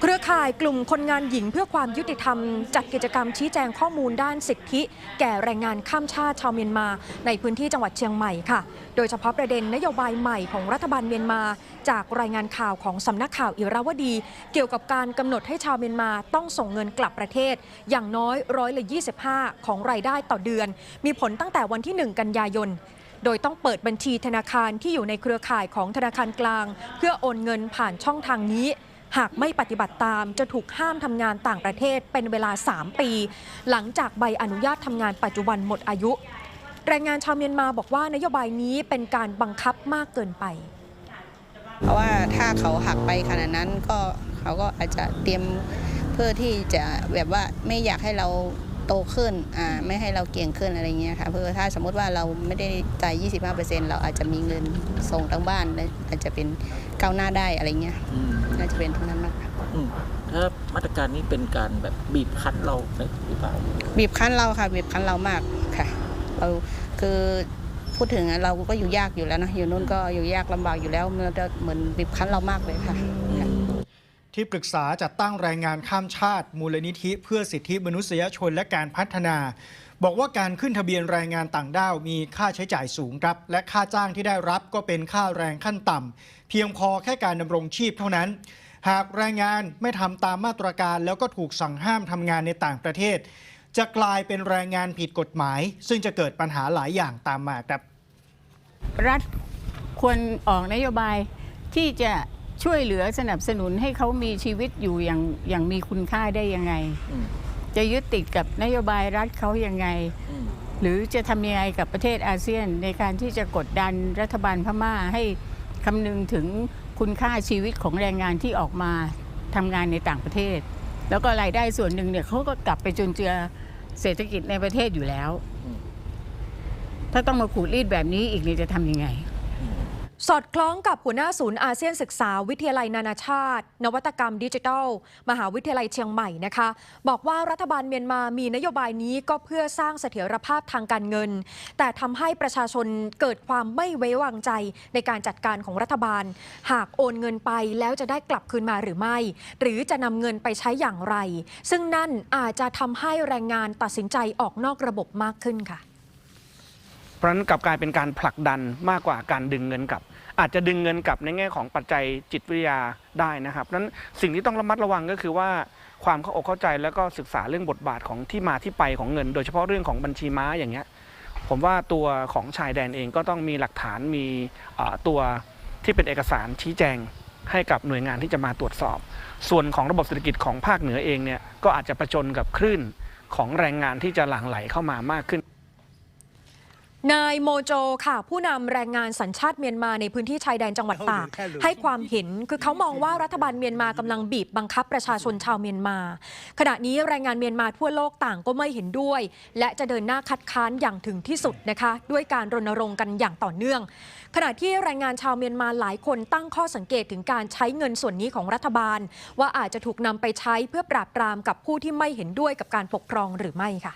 เครือข่ายกลุ่มคนงานหญิงเพื่อความยุติธรรม จัดกิจกรรมชี้แจงข้อมูลด้านสิทธิ แก่แรงงานข้ามชาติชาวเมียนมา ในพื้นที่จังหวัดเชียงใหม่ค่ะ โดยเฉพาะประเด็นนโยบายใหม่ของรัฐบาลเมียนมา จากรายงานข่าวของสำนักข่าวอิราวดี เกี่ยวกับการกำหนดให้ชาวเมียนมาต้องส่งเงินกลับประเทศ อย่างน้อยร้อยละ25 ของรายได้ต่อเดือน มีผลตั้งแต่วันที่ 1 กันยายนโดยต้องเปิดบัญชีธนาคารที่อยู่ในเครือข่ายของธนาคารกลาง เพื่อโอนเงินผ่านช่องทางนี้ หากไม่ปฏิบัติตามจะถูกห้ามทำงานต่างประเทศเป็นเวลา 3 ปี หลังจากใบอนุญาตทำงานปัจจุบันหมดอายุ แรงงานชาวเมียนมาบอกว่านโยบายนี้เป็นการบังคับมากเกินไป เพราะว่าถ้าเขาหักไปขนาดนั้นก็เขาก็อาจจะเตรียมเพื่อที่จะแบบว่าไม่อยากให้เรา โตขึ้นอ่าไม่ให้เราเก่งขึ้นอะไรเงี้ยค่ะเพื่อถ้าสมมติว่าเราไม่ได้จ่าย 25%เราอาจจะมีเงินส่งทั้งบ้านและอาจจะเป็นก้าวหน้าได้อะไรเงี้ยอืมน่าจะเป็นเท่านั้นมากกว่าอืมถ้ามาตรการนี้เป็นการแบบบีบคั้นเราหรือเปล่าบีบคั้นเราค่ะบีบคั้นเรามากค่ะ เราคือพูดถึงอะเราก็อยู่ยากอยู่แล้วนะอยู่นู่นก็อยู่ยากลำบากอยู่แล้วมันจะเหมือนบีบคั้นเรามากเลยค่ะ ที่ปรึกษาจัดตั้งแรงงานข้ามชาติ มูลนิธิ เพื่อสิทธิมนุษยชนและการพัฒนา บอกว่าการขึ้นทะเบียนแรงงานต่างด้าวมีค่าใช้จ่ายสูงครับ และค่าจ้างที่ได้รับก็เป็นค่าแรงขั้นต่ำเพียงพอแค่การดำรงชีพเท่านั้น หากแรงงานไม่ทำตามมาตรการแล้วก็ถูกสั่งห้ามทำงานในต่างประเทศ จะกลายเป็นแรงงานผิดกฎหมาย ซึ่งจะเกิดปัญหาหลายอย่างตามมาครับ รัฐควรออกนโยบายที่จะ ช่วยเหลือสนับสนุนให้เขามีชีวิตอยู่อย่างอย่างมีคุณค่าได้ยังไง อืมจะยึดติดกับนโยบายรัฐเขายังไง อืมหรือจะทำยังไงกับประเทศอาเซียน ในการที่จะกดดันรัฐบาลพม่าให้คำนึงถึงคุณค่าชีวิตของแรงงานที่ออกมาทำงานในต่างประเทศ แล้วก็รายได้ส่วนหนึ่งเนี่ยเขาก็กลับไปจุนเจือเศรษฐกิจในประเทศอยู่แล้ว อืม ถ้าต้องมาขูดรีดแบบนี้อีกเนี่ยจะทำยังไง สอดคล้องกับหัวหน้าศูนย์อาเซียนศึกษาวิทยาลัยนานาชาติ นวัตกรรมดิจิทัล มหาวิทยาลัยเชียงใหม่นะคะ บอกว่ารัฐบาลเมียนมามีนโยบายนี้ก็เพื่อสร้างเสถียรภาพทางการเงิน แต่ทำให้ประชาชนเกิดความไม่ไว้วางใจในการจัดการของรัฐบาล หากโอนเงินไปแล้วจะได้กลับคืนมาหรือไม่ หรือจะนำเงินไปใช้อย่างไร ซึ่งนั่นอาจจะทำให้แรงงานตัดสินใจออกนอกระบบมากขึ้นค่ะ เพราะนั้นกลับกลายเป็นการผลักดันมากกว่าการดึงเงินกลับ อาจจะดึงเงินกลับในแง่ของปัจจัยจิตวิทยาได้นะครับเพราะนั้นสิ่งที่ต้องระมัดระวังก็คือว่าความเข้าอกเข้าใจแล้วก็ศึกษาเรื่องบทบาทของที่มาที่ไปของเงิน โดยเฉพาะเรื่องของบัญชีม้าอย่างเงี้ยผมว่าตัวของชายแดนเองก็ต้องมีหลักฐานมีตัวที่เป็นเอกสารชี้แจงให้กับหน่วยงานที่จะมาตรวจสอบ ส่วนของระบบเศรษฐกิจของภาคเหนือเองเนี่ยก็อาจจะประจนกับคลื่นของแรงงานที่จะหลั่งไหลเข้ามามากขึ้น นายโมโจค่ะผู้นำแรงงานสัญชาติเมียนมาในพื้นที่ชายแดนจังหวัดตากให้ความเห็นคือเขามองว่ารัฐบาลเมียนมากำลังบีบบังคับประชาชนชาวเมียนมา ขณะนี้แรงงานเมียนมาทั่วโลกต่างก็ไม่เห็นด้วย และจะเดินหน้าคัดค้านอย่างถึงที่สุดนะคะ ด้วยการรณรงค์กันอย่างต่อเนื่อง ขณะที่แรงงานชาวเมียนมาหลายคนตั้งข้อสังเกตถึงการใช้เงินส่วนนี้ของรัฐบาล ว่าอาจจะถูกนำไปใช้เพื่อปราบปรามกับผู้ที่ไม่เห็นด้วยกับการปกครองหรือไม่ค่ะ